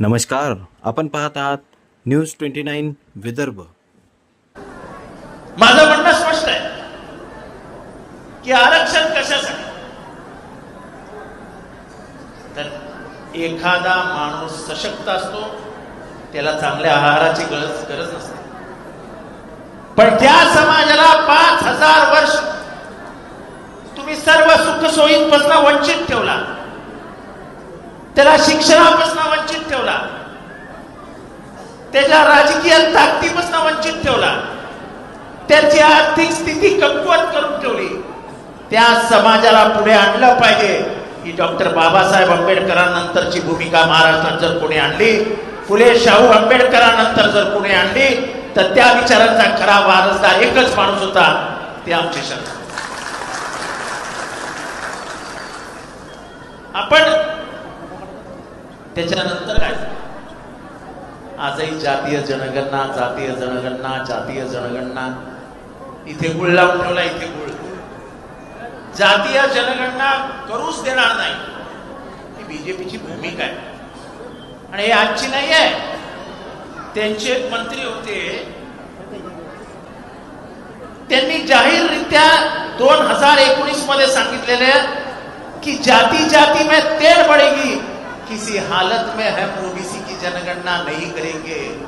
नमस्कार. आपण पाहत आहात न्यूज ट्वेंटी नाईन विदर्भ. माझं म्हणणं स्पष्ट आहे की आरक्षण कशासाठी? तर एखादा माणूस सशक्त असतो त्याला चांगल्या आहाराची गरज गरज नसते. पण त्या समाजाला पाच हजार वर्ष तुम्ही सर्व सुख सोयींपासून वंचित ठेवला. त्याला शिक्षणापासून वंचित ठेवला. त्याच्या राजकीय ताकदीपासून वंचित ठेवला. त्याची आर्थिक स्थिती कमकुवत करून ठेवली. त्या समाजाला पुढे आणलं पाहिजे. ही डॉक्टर बाबासाहेब आंबेडकरांनंतरची भूमिका महाराष्ट्रात जर कोणी आणली फुले शाहू आंबेडकरांनंतर जर कोणी आणली तर त्या विचारांचा खरा वारसदार एकच माणूस होता ते आमचे शरद. आपण त्याच्यानंतर काय? आजही जातीय जनगणना जातीय जनगणना जातीय जनगणना. इथे गुळ लावून ठेवला इथे गुळ. जातीय जनगणना करूच देणार नाही. ही बीजेपीची भूमिका आहे. आणि हे आजची नाही आहे त्यांचे एक मंत्री होते. त्यांनी जाहीररित्या दोन हजार एकोणीसमध्ये सांगितलेले की जाती जाती में तेल बढ़ेगी किसी हालत में हम ओबीसी की जनगणना नहीं करेंगे।